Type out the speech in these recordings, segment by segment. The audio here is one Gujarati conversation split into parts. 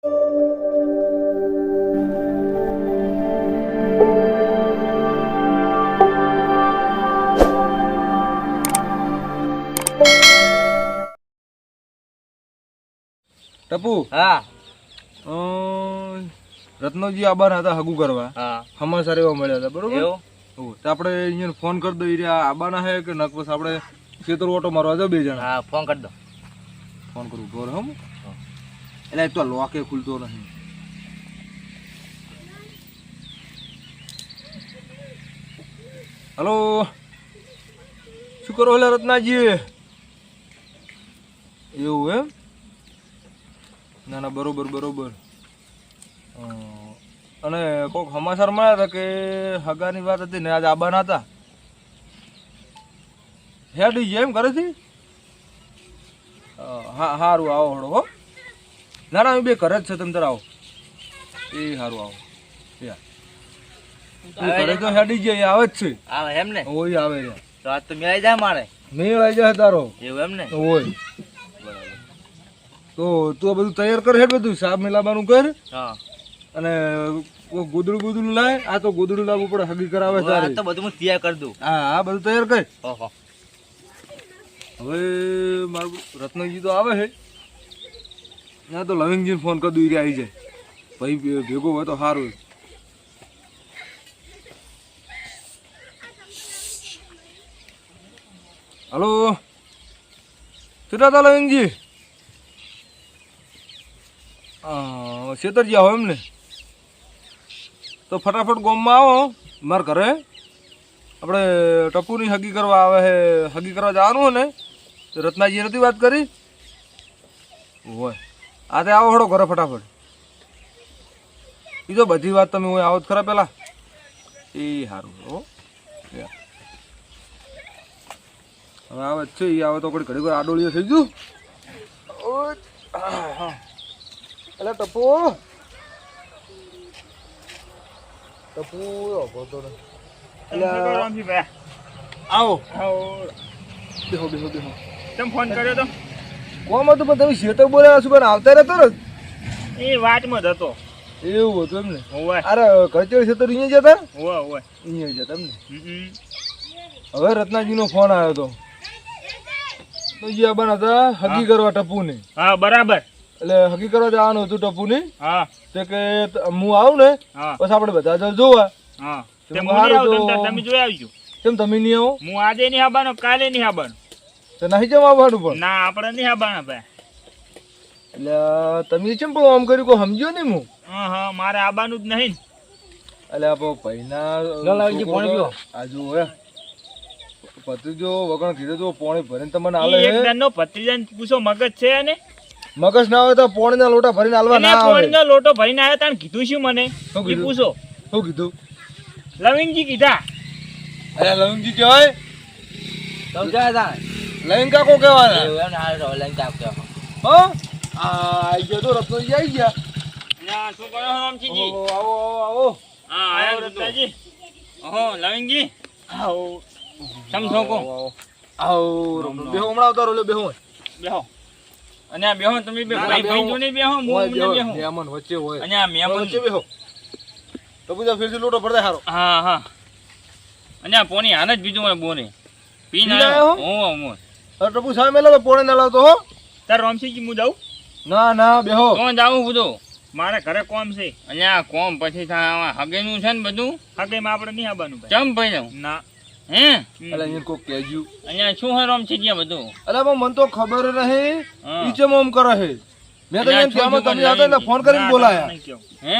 ટપુ? હા. રત્નજી આબાર હતા હગુ કરવા. હા. હમાસર એવા મળ્યા હતા બરોબર? એવું? તો આપણે અહીંયા ફોન કરી દઈએ રહ્યા આબા આબાના હે કે નક પછી આપણે ખેતર ઓટો મારવા જાવ બે જણા. હા ફોન કરી દો. ફોન કરું ઘર હમ એટલે તો લોકે ખુલતો નહીં હલો શું કરો એટલે રત્નાજી? એવું એમ? ના ના, બરોબર બરોબર. અને કોઈક સમાચાર મળ્યા હતા કે હગાની વાત હતી ને, આજે આબાના હતા. હેડી એમ ઘરેથી? હા સારું આવો હળો, હો. ના ના બે ઘરે જ છે તમે તાર આવો. એ સારું આવો. ઘરે તો હેડી જાય આવે જ છે. આવે એમ ને? ઓય આવે રે તો આજ તો મેળાઈ જાય મારે. મેળ આવી જાય તારો. એવું એમ ને? ઓય. તો તું બધું તૈયાર કર હેડ બધું સાપ મિલાવાનું કર. હા. અને ગુદડું ગુદડું લાય આ તો ગુદડું લાવવું પડે હગી કરાવે તારે. તો બધું હું તૈયાર કરી દઉં. હા હા બધું તૈયાર કર. હવે મારું રત્નજી તો આવે છે ના તો લવિંગજી ફોન કરી દઉં આવી જાય. ભાઈ ભેગો હોય તો સારું હલો? શું હતા લવિંગજી શેતરજી આવો એમને. તો ફટાફટ ગોમમાં આવો, મારા ઘરે. આપણે ટપુની હગી કરવા આવે હે, હગી કરવા જવાનું હોય ને રત્નાજી નથી વાત કરી? હોય આ તે આવો હડો ઘરે ફટાફટ. એ તો બધી વાત તમે હું આવો જ ખરા પેલા. એ સારું હો. યા. હવે આવે છે એ આવે તો કોઈ ઘડી ઘડી આડોળીઓ થઈ ગયું. એટલે ટપુ. ટપુ આવો તો ને. એલા, આવો. બેહો બેહો બેહો. તમે ફોન કર્યો તો? કોમ હતું પણ તમે શેતર બોલ્યા છો પણ આવતા રહેતો ને? એ વાતમાં જ હતો. એવું હતું એમ ને? અરે કચેરી શેતર અહીંયા જતા અહીંયા જતા એમને. હવે રત્નાજીનો ફોન આવ્યો હતો તો જે બન હતા હગી કરવા ટપુને હા બરાબર. એટલે હગી કરવા જવાનું હતું ટપુને હા. તે કે હું આવું ને પછી આપણે બધા જોવા. હા. તમ આવજો. કેમ તમે નહીં આવો? હું આજે નહીં આવવાનો કાલે નહીં આવવાનો. તો નહીં જવા આવવાનું પણ. ના આપણે નહીં આવવાના ભાઈ. એટલે તમે કેમ પણ આમ કર્યું કોઈ સમજ્યો નહીં હું હા હા મારે આવવાનું જ નહીં. એટલે આપો પૈના લો, લાવજી, પાણી પીઓ. આજુ હે. પતિજો વગણ કીધું તો પાણી ભરીને તમને આલે એક દાનનો ભત્રીજાને પૂછો મગજ છે ને મગજ ના હોય તો પોણીના લોટા ભરીને આલવા ના આવે. પાણીનો લોટો ભરીને આવ્યા તાણ કીધું શું મને? શું કીધું? પૂછો. શું કીધું? લવિંગજી કીધા. અરે લવિંગજી કહેવાય? તમે ક્યાં લવિંગ કાકો કહેવાના? એવું એમ હાલ રહો લઈને કાકો કહેવા. હા? આ આઈ ગયો તો રત્નજી આઈ ગયા. ના, શું કરો રામજીજી? આવો આવો આવો. હા આયો રત્નાજી ઓહો લવિંગજી. આવો. સમજો કો? આવો, આવો. બેહો હમણાં ઉતારો લે બેહો. બેહો. અને આ બેહો તમે બે ભાઈ ભાઈ જો નહીં બેહો હું મને બેહો. મહેમાન વચ્ચે હોય. અને આ મહેમાન વચ્ચે બેહો. તો બધા ફેરથી લોટો ભરતા હારો. હા હા. અને આ પોની આને જ બીજું મને બોને પીન આવ્યો. આવ્યો? હું? હું. ટપુ સામે લાવે પોણે ના લાવતો હો. તાર રામસિંહજી હું જાઉં? ના ના બેહો. કોણ જાઉં બધું મારે ઘરે કોમ છે. આ કોમ પછી હગેનું છે ને બધું? હગેમાં આપણે નહીં આવવાનું ચમ ભાઈ જાઉં? ના. હે? અલા અહીંયા કોક કહેજ્યું. અહીંયા શું હોય રામસિંહજી બધું? અલા મને તો ખબર નહીં હા. ઈ ચમ કરે છે? મેં તો એમ કહેવામાં તમે એટલે ફોન કરીને ના, બોલાયા. હે?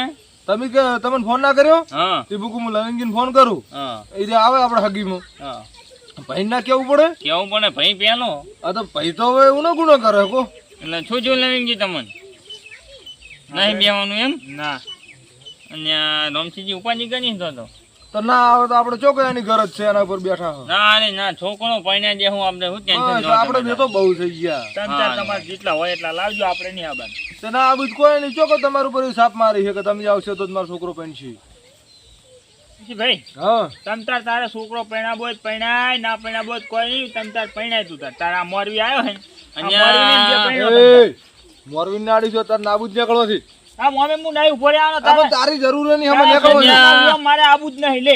તમે કે તમને ફોન ના કર્યો? હા. તે બુકુ હું લવિંગીને ફોન કરું? હા. એ આવે આપણે હગીમાં. હા. ભાઈ ના કેવું પડે? કેવું પડે? ભાઈ પેલો. આ તો ભાઈ તો હવે એવું ના ગુનો કરે કો એટલે શું જોઈ લેવી ગઈ તમને? નહીં બેવાનું એમ? ના. અને આ રામસિંહજી ઉપાધિ કરી તો તો? તો ના આવે તો આપણે ચોકયાની ગરજ છે એના પર બેઠા ના અરે ના છોકરો પૈણા દે હું આપણે શું બસ, આપણે તો બહુ થઈ ગયા. ત્રણ ચાર તમારે જેટલા હોય એટલા લાવજો આપણે નહીં આવવાનું. તો ના આ કોઈ નહીં. ચોકો તમારું પર સાપ મારી છે કે તમે આવશો તો જ મારો છોકરો પેનશે પછી ભાઈ. હા. તમ તારે છોકરો પૈણા બોજ પૈણાય ના પૈણા બોજ કોઈ નહીં તમ તાર પૈણાય તું તાર. તારા મોરવી આવ્યો હે મોરવી નાડી છો તાર નાબૂદ નીકળો છે. આ મોમે હું નહીં ઊભો રહ્યો આ તારી. જરૂર નહીં અમે નીકળવું મારે આવું જ નહીં લે.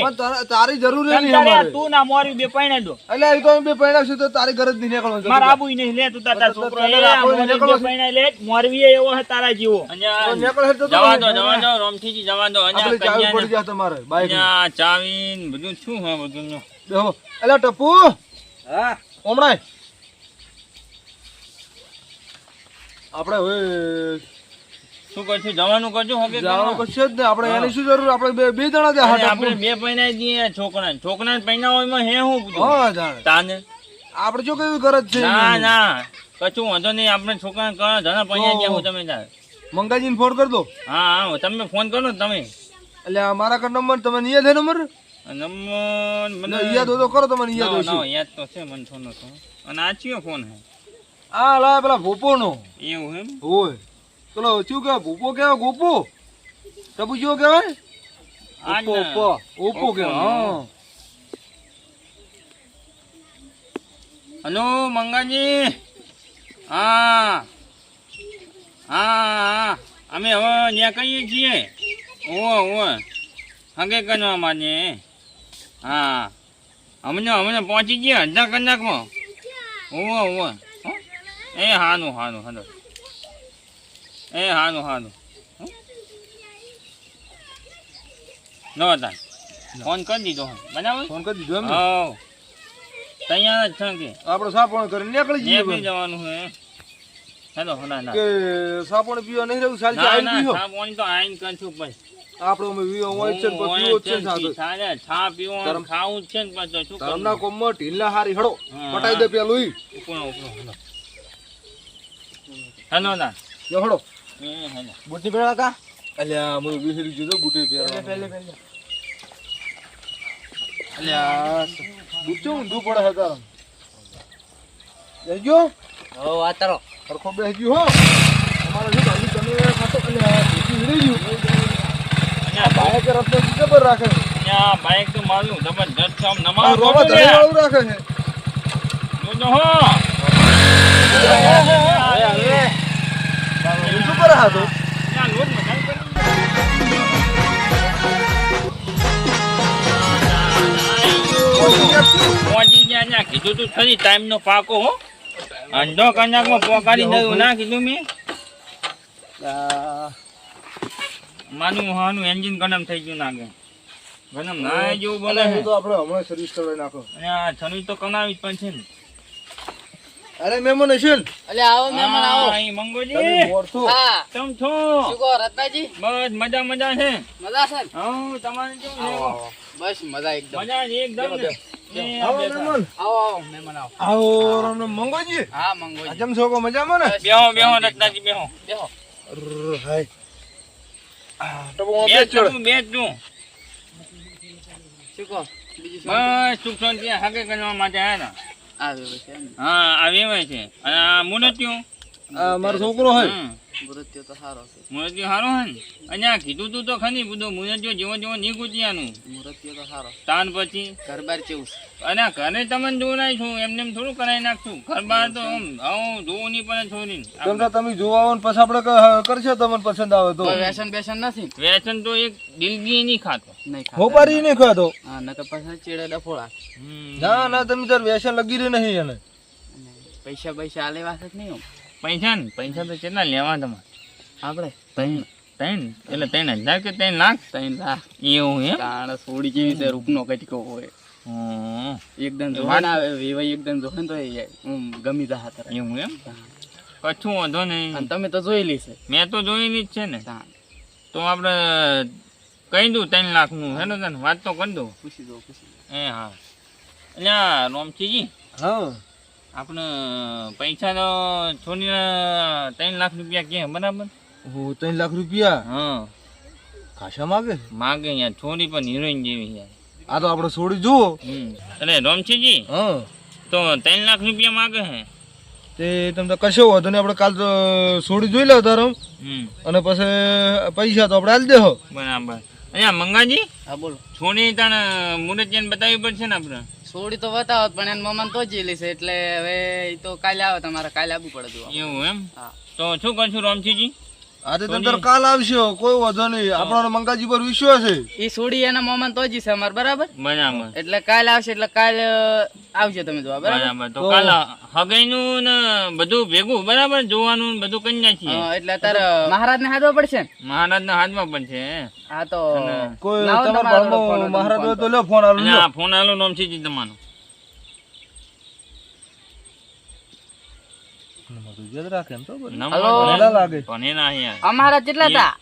તારી જરૂર નહીં તું ના મોરી બે પૈણે દો. એટલે એ તો અમે બે પરણાવશું તો તારી ઘર જ નહીં નીકળવાનું મારે આવું નહીં લે તું તાર તાર છોકરો તને એ આ રાખો, મોરી નીકળો બે છે. લે મોરવી એવો હે તારા જેવો. નીકળે તો તો જવા દો જવા દો રોમથીજી જવા દો અહીંયા ચાવી પડી કન્યાને- તમારે બાઈક અહીંયા બધું શું હે બધું નું? બેહો. એટલે ટપુ હા. હમણાં આપણે હવે શું કરશું? જવાનું કરજો હવે જવાનું કશું જ ને. આપણે એની શું જરૂર? આપણે બે બે જણા ત્યાં હાટ આપણે બે પૈણા દઈએ છોકરા છોકરાને. પૈણા હોય એમાં હે હું હા જાણે. તાને? આપણે જો કેવી ગરજ છે ના ના. કશું વાંધો નહીં. આપણે છોકરા કરો જણા પૈણા દે હું તમે તાર મંગાજીને ફોન કરી દો. હા હા તમે ફોન કરો ને તમે. એટલે મારા કર નંબર તમને યાદ હે નંબર? નંબર મને યાદ હોય તો કરો તમને યાદ હોય ના, યાદ તો છે મને થોડો તો અને આ ચિયો ફોન હે? આ લા પેલા ભોપોનો. એવું એમ? હોય. પેલો શું કે ભૂપો કહેવાય? ગોપો? ટપુ શું કહેવાય? આ ઓપો ઓપો કહેવાય હા. હલો મંગાજી. હા. હા હા. અમે હવે ત્યાં કહીએ છીએ. ઓવો ઓવો હગે કરવા માને હા. અમને અમને પહોંચી ગયા અડધા કલાકમાં. ઓવો ઓવો એ હાનું હાનું હાલો એ હાનું હાનું. નો. તાન ફોન કરી દીધો બનાવો? ફોન કરી દીધો એમ હા તૈયાર જ છે કે. આપણો સાપણ કરીને નીકળી જઈએ નીકળી જવાનું હે. હેલો ના ના. કે સાપણ પીવા નહીં રહ્યું સાલ આઈને પીવો? સાપણ પાણી તો આઈને કરશું પછી આપણો અમે વીઓ હોય છે પછી પીવો છે સાદો સાલે છા પીવો ખાવું છે ને પછી શું કરું તમને કોમ ઢીલા હારી હડો. પટાઈ દે પેલું ઈ. ઉપણો ઉપણો. હેલો ના. જો હડો. એ હેલો બુદ્ધિ પેલા કા? અલ્યા મને વિસરી ગયો તો બુટે પહેરવાનો. અલ્યા બુટ ચેવું ઊંધું પડે છે તારા. જઈજો હો વાત કરો. સરખો બેસજો હો. અમારો જો ભાઈ તમે ખાતો? અલ્યા ભૂખી વીડી ગયું. આ બાઈક રસ્તો ખબર રાખે છે. ત્યાં બાઈક તો મારું જબરજસ્ત આમ આ નમાઝ રોવા પઢો ધરે રાખે છે. જોજો હો. ઊંધું કરે હા તો ત્યાં લોટ મચાઈ કરી. પહોંચી ગયા ત્યાં કીધું તું ખરી ટાઈમ પાકો હો અડધો કલાકમાં પોકાડી દઉં ના કીધું મેં માનું હાનું એન્જિન ગરમ થઈ ગયું નાગે ગરમ ના જેવું બોલે તો આપણે હમણાં સર્વિસ કરવા નાખો આ તો કનાવી જ પણ છે ને અરે મહેમાન હશે અલે આવો મહેમાન આવો. હા, અહીં મંગોજી. તમે મોડશો. હા. તમ છો? શું કહો રત્નાજી? બસ મજા મજા છે. મજા છે હા તમારે કેવું છે? બસ મજા એકદમ. મજા છે એકદમ ને? આવો મહેમાન આવો આવો મહેમાન આવો. આવો રામ રામ મંગોજી? હા મંગોજી. આજમ છો? કો મજામાં ને? બેહો બેહો રત્નાજી બેહો. બેહો. હાય. તો હું બે બે બે તું શું કહો? બીજું બસ સુખ શાંતિ હાગે કરવા માટે છે એમ હા આ વેવાય છે. અને આ મુરત્યું આ મારો છોકરો હોય મૃત્યુ તો સારો છે. મૃત્યુ સારું હે ને? અને કીધું તું તો ખની બધું મુરત્યું જેવો જેવો નીકળ્યાનું મૃત્યુ તો સારો તાન પછી? ઘર બાર કેવું છે. અને ઘરે તમને જોડાય છું એમને એમ થોડું કરાવી નાખશું. ઘર તો આમ હું જોવું નહીં પણ છોરી તમને તમે જોવા આવો ને પછી આપણે કરશો તમને પસંદ આવે તો. વેસન વ્યસન બેસન નથી? વ્યસન તો એક દિલગી નહીં ખાતો. હોપારી નહીં ખાતો? હા નકર પછી ચેડે ડફોળા. ના ના તમે તાર વ્યસન લગી રહી નહીં એને. પૈસા પૈસા આલે વાત જ નહીં. પૈસા ને પૈસા તો કેટલા લેવા તમારે? આપણે? ત્રણ ત્રણ એટલે ત્રણ હજાર કે ત્રણ લાખ? ત્રણ લાખ. એવું એમ? તાણ સોડી જેવી રીતે રૂપનો કટકો હોય? એકદમ એ જોહે વાત- ને આવે વેવાઈ એકદમ જોહે તો ગમી જા હતા એવું એમ? કશું વાંધો અને નહીં તમે તો જોયેલી છે. મેં તો જોયેલી જ છે ને. તો આપણે કહી દઉં ત્રણ લાખનું ને તને? વાત તો કરી દઉં. પૂછી દઉં પૂછી એ હા. અલ્યા રોમચીજી હા. આપણે પૈસા તો છોડીને ત્રણ લાખ રૂપિયા કે બરાબર? હું ત્રણ લાખ રૂપિયા? હા. ખાસા માગે? માગે યાર છોડી પણ હિરોઈન જેવી યાર આ તો આપણે છોડી જુઓ. એટલે રોમચીજી હા. તો ત્રણ લાખ રૂપિયા માગે હે? તે તમને કશો વાંધો નહીં આપણે કાલ તો છોડી જોઈ લો તારો. અને પછી પૈસા તો આપણે હાલ દેહો. બરાબર. અહીંયા મંગાજી? હા બોલો. છોડી તાણ મુરતિયાને બતાવવી પડશે ને આપણે? છોડી તો બતાવો પણ એને મમન તો જેલી છે એટલે હવે એ તો કાલે આવે તમારે કાલે આવવું પડે એવું એમ? હા. તો શું કરશું રામજીજી? આજે તંતર કાલ આવશો કોઈ વધો નહીં. આપણો મંગાજી પર વિશ્વાસ છે. એ છોડી એના મોમાં તો જી છે અમાર બરાબર? બરાબર એટલે કાલ આવશે એટલે કાલ આવજો તમે જોવા બરાબર? તો કાલ હગાઈનું ને બધું ભેગું બરાબર? જોવાનું ને બધું કરી નાખીએ. એટલે તારે મહારાજ ને હાથમાં પડશે ને? મહારાજના હાથમાં પણ છે હા તો કોઈ તમારો મહારાજ ફોન તો લ્યો ફોન આલો ફોન આલો નામ છે તમારું નંબર તો યાદ રાખે એમ તો બધું. Number hello. ભલે ભલે લાગે. પણ એના અહીંયા અમારા કેટલા હતા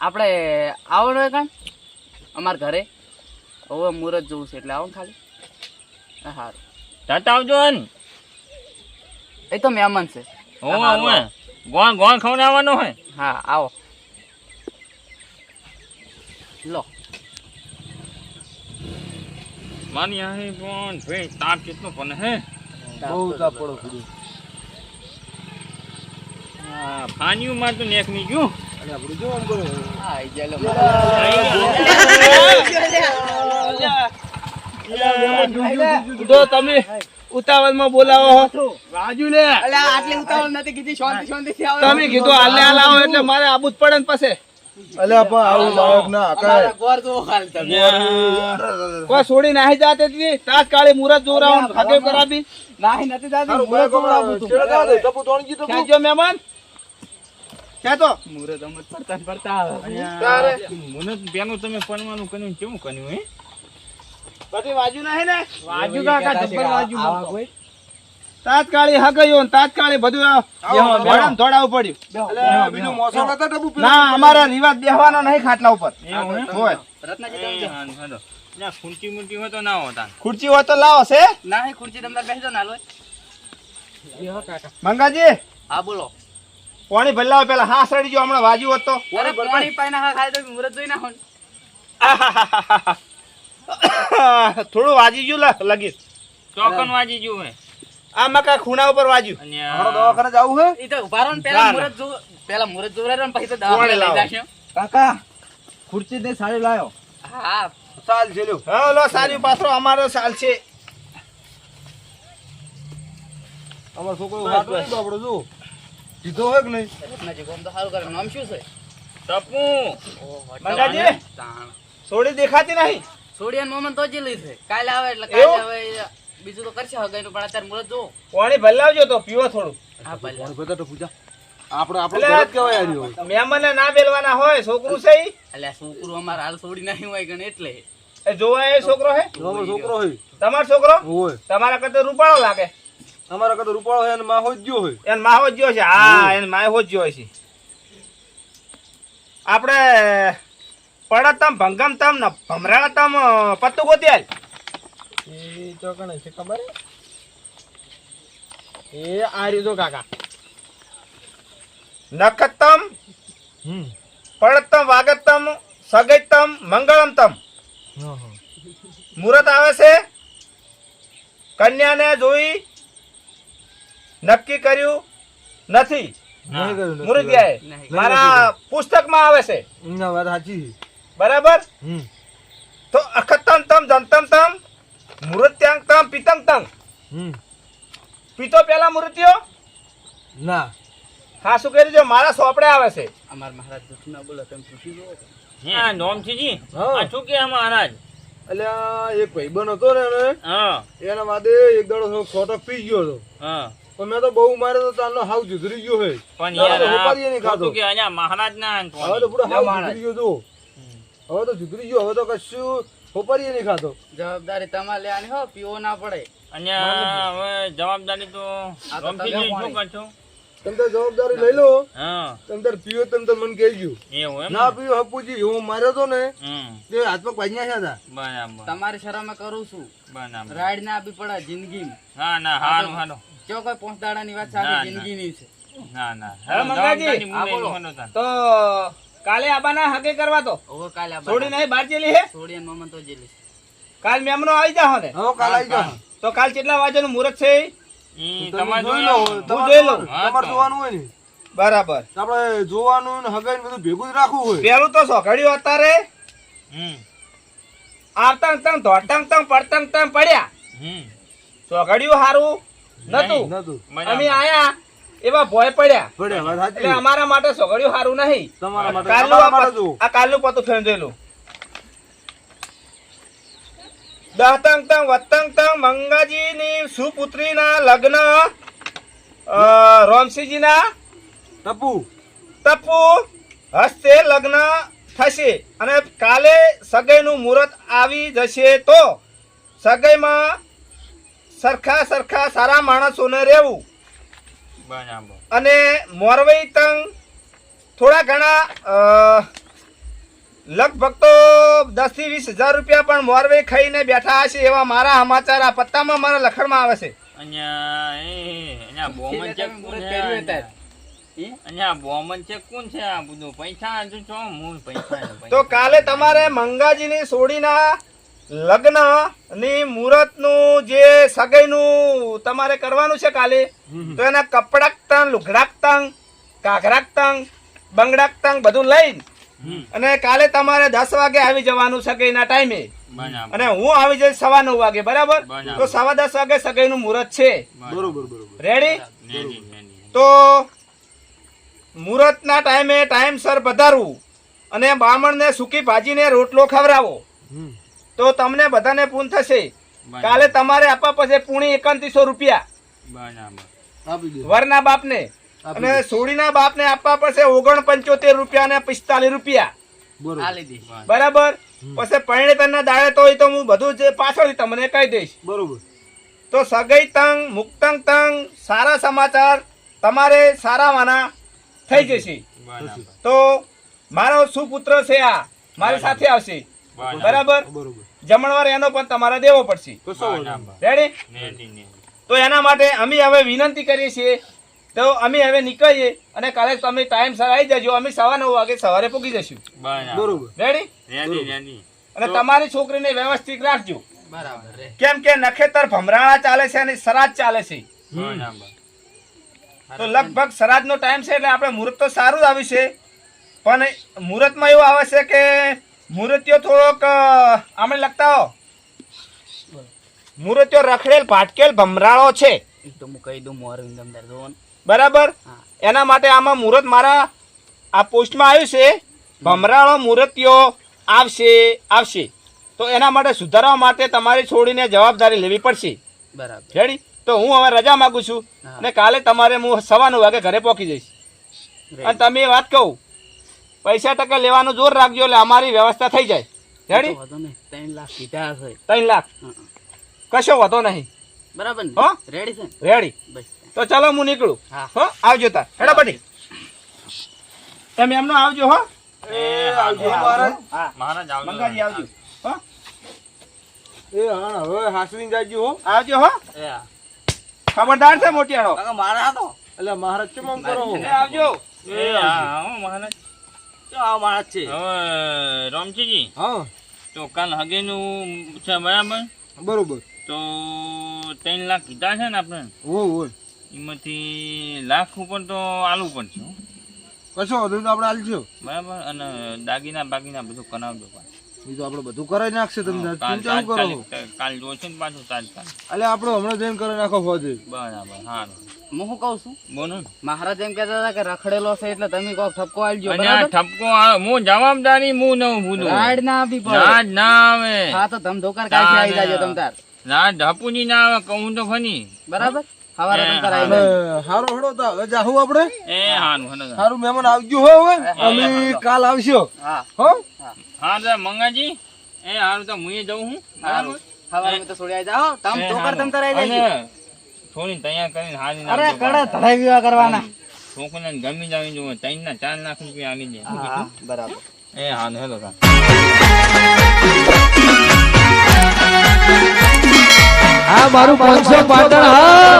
આપણે આવવાનું હોય કામ અમાર ઘરે. હવે મુહૂર્ત જોવું છે એટલે આવો ખાલી. હા સારું જાતા આવજો ને એ તો મહેમાન છે. હોવે ગોણ ગોણ ખવડાવવાનો હોય હા. આવો. લો. માની આહી પણ ભાઈ તાપ કેટલો પણ હે? બહુ તાપડો ખુદું. ફાન્યું માં તો નેકની ગયું અને આપણું જો આમ કરો. હા આઈ ગયા લો. જો તમે ઉતાવળમાં બોલાવો. રાજુ ને. એટલે આટલી ઉતાવળ નથી કીધી શાંતિ શાંતિ થી આવો. તમે કીધું હાલે હાલ આવો એટલે મારે આબુ જ પડે ને પછી. અલ્યા પણ આવું લાયક ના હકાય. ગોર જો હાલ તમે કોઈ છોડી નાહી જાતે જ નહીં તાત્કાલિક મુહૂર્ત જોરાવું હગે કરાવી નાહી નથી દાદી સારું, મુહૂર્ત તું. છેડે દે. ટપુ તોણી ગયું ટપુ. ક્યાં ગયો મહેમાન ક્યાં તો મુહૂર્ત અમર પડતા પડતા તારે. મને પેલું તમે પડવાનું કન્યું કેવું કર્યું હે બધી વાજુ નહીં ને વાજુ કાકા જબ્બર વાજુ આવા કોઈ? તાત્કાલિક હગયો ને તાત્કાલિક બધું આ બેહો, પડ્યું બીજું મોસમ? ના અમારા રિવાજ બેહવાનો નહીં ખાટલા ઉપર. હોય. રત્નાજી તમે હા, હાલો. ના, ખૂંચી મૂંચી હોય તો ના હોતા ખુરચી હોય તો લાવો છે? તમને બેસજો ને મંગાજી? હા બોલો. પાણી ભરલાવો પેલા હા સડી ગયો હમણાં વાજ્યું હોત તો. અરે પાણી હા ખાય તો મુહૂર્ત જોઈ ના. થોડું વાજી ગયું લ- લગી ચોકન વાજી ગયું હે. આ મકા ખૂણા ઉપર વાજ્યું. હમણાં દવાખાને જવું હે? ઈ તો ઊભા રહો ને પેલા મુરત જો પેલા મુહૂર્ત જોવડાવો ને પછી તો દવાખાને લઈ જાશે. કાકા ખુરચી દે સાડી લાયો. હા. સાલ છે લ્યો. હા લો સાડી પાથરો અમારો સાલ છે. અમાર છોકરો વાટો નહીં તો જો સીધો હોય કે નહીં? રત્નાજી ગોમ તો સારું કરે નામ શું છે? ટપુ. મંગાજી. સોડી દેખાતી નહીં. સોડિયાન મોમન તો જેલી છે કાલે આવે એટલે? કાલે હવે બીજું તો કરશે હગાઈનું પણ અત્યારે મુહૂર્ત જો પાણી ભલાવજો તો પીવો થોડું. હા ભલે. કોણ બધા ટપુ જા આપણે આપણે ઘર કહેવાય આર્યો. મહેમાનને ના બેલવાના હોય છોકરું છે ઈ. એટલે છોકરું અમાર હાલ છોડી નાખ્યું હોય ગણ એટલે. એ જોવા એ છોકરો હે? છોકરો હે તમારો છોકરો? હોય. તમારા કરતા રૂપાળો લાગે. અમારા કતો રૂપાળો હોય અને માં હોય ગયો હોય. એને માહો જ ગયો છે? હા એને માહો જ ગયો છે. આપણે પડતમ ભંગમતમ ને ભમરાળતમ પત્તું ગોતી આલ. એ તો કણે છે ખબર એ આ રીતો કાકા. નખતમ પડતમ વાગતમ સગતમ મંગળમતમ. હા હા મુહૂર્ત આવે છે? કન્યાને જોઈ નક્કી કર્યું નથી. મારા પુસ્તકમાં મારા પુસ્તકમાં આવે છે. બરાબર? હમ. તો અખતમ તમ જંતમ તમ મુહૂર્ત્યાંગ તમ પિતંગ તંગ હમ. પિતો પેલા મુહૂર્ત્યો ના. હા શું કરી જો મારા સોપડે આવે છે. અમાર મહારાજ જૂઠું ના બોલો તમે પૂછી જુઓ. હા નોમ છે હા. આ શું કે મહારાજ? અલ્યા એક ભાઈબંધ હતો ને એને હા. એના વાદે એક દાડો ખોટો પી ગયો હતો. હા. પણ મેં તો બહુ માર્યો તો તારનો હાવ જુધરી ગયો હે. પણ યાર નહીં ખાધો. કે અહીંયા મહારાજ ના હવે તો પૂરો હાવ જુધરી ગયો તો. હવે તો જુધરી ગયો હવે તો કશું હોપારીએ નહીં ખાતો જવાબદારી તમારે લેવાની હો પીવો ના પડે. અહીંયા હવે જવાબદારી તો તો શું કરશો તમે જવાબદારી લઈ લો. તમે તાર પીવો તમે તાર મને કહી ગયું. ના? પીવો હપુજી હું માર્યો તો ને તે હાથમાં પાડ્યા હતા. બરાબર. તમારી શરમે કરું છું. બરાબર. રાઈડ ના આપી પડે જિંદગી હા ના હારું હારું. જો કોઈ પોંચ દાડાની વાત સાચી સારી ના. જિંદગીની છે. ના ના. હવે મંગાજી. તો કાલે આબાના હકે કરવા તો. હવે કાલે આબા છોડી નહીં બાર ચેલી હે? ને મમન તો જેલી છે. કાલ મેમનો આવી જાહો ને. હવે કાલ આવી જાઓ તો કાલ કેટલા વાગ્યાનું મુહૂર્ત છે તમારે જોઈ લો હું જોઈ લઉં. તમારે જોવાનું હોય ને. બરાબર. આપણે જોવાનું ને હગાઈ બધું ભેગું જ રાખવું હોય. પેલું તો સોઘડિયું અત્યારે હમ. આવતંગ તંગ ધોટંગ તંગ પડતંગ તંગ પડ્યા. હમ. સોઘડિયું હારું નતું. નતું. અમે આયા. એવા ભોય પડ્યા. પડે એટલે અમારા માટે સોગડ્યું સારું નહીં. તમારા માટે કાલનું આ કાલનું પતું ફેંજેલું દહતંગ તંગ વતંગ તંગ મંગાજીની સુપુત્રીના લગ્ન અ, રોમસીજીના તપુ. ટપુ હસ્તે લગ્ન થશે. અને કાલે સગાઈનું મુહૂર્ત આવી જશે તો સગાઈમાં સરખા સરખા સારા માણસોને રહેવું. અને મોરવઈ તંગ થોડા ઘણા લગભગ તો દસથી વીસ હજાર રૂપિયા પણ મોરવે ખાઈને બેઠા હશે એવા મારા સમાચાર આ પત્તામાં મારા લખણમાં આવે છે. તો કાલે તમારે મંગાજીની સોડીના લગ્નની મુહૂર્તનું જે સગાઈનું તમારે કરવાનું છે કાલે તો એના કપડાક તંગ લુઘડાક તંગ કાઘરાક તંગ બંગડાક તંગ બધું લઈને અને કાલે તમારે દસ વાગે આવી જવાનું સગાઈના ટાઈમે. અને હું આવી જઈશ સવા નવ વાગે બરાબર. તો સવા દસ વાગે સગાઈનું મુહૂર્ત છે. બરોબર. બરોબર રેડી તો મુહૂર્ત મુહૂર્તના ટાઈમે ટાઈમસર પધારવું અને બામણને સૂકી ભાજીને રોટલો ખવડાવો. તો તમને બધાને પૂન થશે. કાલે તમારે આપવા પડશે પૂણી એકત્રીસો રૂપિયા. બરાબર. આપી દે. વરના બાપને. અને સોડીના બાપને આપવા પડશે ઓગણ પંચોતેર રૂપિયા અને પિસ્તાલીસ રૂપિયા. બરોબર. આ લીધી. બરાબર? પછી પરિણીતરના દાડે તો હોય તો હું બધું જ પાછળથી તમને કહી દઈશ. બરોબર. તો સગાઈ તંગ મુક્તંગ તંગ સારા સમાચાર તમારે સારાવાના થઈ જશે. તો મારો સુપુત્ર છે આ. મારી સાથે આવશે. બરાબર. બરાબર? જમણવાર એનો પણ તમારે દેવો પડશે. રેડી. તો એના માટે અમે હવે વિનંતી કરીએ છીએ તો અમે હવે નીકળીએ અને કાલે તમે ટાઈમ સર આવી જજો. અમે સવા નવ વાગે સવારે પૂગી જશું બરોબર. રેડી. અને તમારી છોકરીને વ્યવસ્થિત રાખજો. બરાબર કેમ કે નખેતર ભમરાણા ચાલે છે અને સરાજ ચાલે છે. તો લગભગ સરાજ નો ટાઈમ છે એટલે આપણે મુહૂર્ત તો સારું જ આવ્યું છે. પણ મુહૂર્તમાં એવું આવે છે કે મુહૂર્તિયો થોડોક અ, આમને લગતા હો મૂર્તિઓ રખડેલ ભાટકેલ ભમરાળો છે. તો હું કહી દઉં મોર અંદર બરાબર? એના માટે આમાં મુહૂર્ત મારા આ પોસ્ટમાં આવ્યું છે. ભમરાળો મૂર્તિઓ આવશે આવશે. તો એના માટે સુધારવા માટે તમારી છોડીને જવાબદારી લેવી પડશે. બરાબર. રેડી તો હું હવે રજા માગું છું ને કાલે તમારે હું સવા નવ વાગે ઘરે પહોંચી જઈશ. અને તમે વાત કહું પૈસા ટકા લેવાનું જોર રાખજો એટલે અમારી વ્યવસ્થા થઈ જાય. રેડી. ત્રણ લાખ કીધા હશે. ત્રણ લાખ? કશો વધો નહીં. બરાબર હો? રેડી છે રેડી તો ચાલો હું નીકળું. હો આવજો તાર. હેડા બની તમે એમનો આવજો હો. એ આવજો. મહારાજ હા. મહારાજ આવજો. મંગાજી આવજો. હો. એ હા હવે હાસવીને જાજો હો. આવજો હો. એ ખબરદાર છે મોટિયાળો મારા તો એટલે મહારાજ ચમમ કરો? એ આવજો. એ હા, હો, આ મારા છે. હવે રામજીજી હા. તો કાલ હગેનું છે બરાબર? બરોબર. તો ત્રણ લાખ કીધા છે ને આપણે? હો હો એમાંથી લાખ ઉપર તો આલવું પડશે. કશો વધુ તો આપણે આલજો. બરાબર? અને દાગીના બાગીના બધું કરાવજો પાછું. તો આપણે બધું કરાવી નાખશે તમને તું શું કરો. કાલ જોશું ને પાછું ચાલ એટલે આપણે હમણાં જઈને કરાવી નાખો ફોજે. બરાબર હું શું કહું છું? બોલો મહારાજ એમ કહેતા હતા કે રખડેલો છે એટલે તમે કોક ઠપકો આલજો બરાબર? ઠપકો હું જવાબદારી હું ન ભૂલું. રાડ ના આપી પડે. ના ના આવે. હા તો તમે ધોકાર કાઢી આવી જાજો તમ તાર. ના ઢપુજી ના આવે કહું તો ફની બરાબર? હારો હડો તો હવે જાહું આપણે? એ હારું મહેમાન આવજો હો હવે. અમે કાલ આવશો. હો. હા? તો મંગાજી. એ હારું તો હું જઉં હું. સારું હવારે તો છોડી જાઓ તમ ધોકાર તમ તાર આવી જાજો. તૈયાર કરીને હારી અરે કડે ધડાઈ વિવાહ કરવાના. છોકરાને ગમી જાવી ત્રણ ના ચાર લાખ રૂપિયા આવી જાય. બરાબર. એ હેલો હા મારું પાંચસો પાટણ હા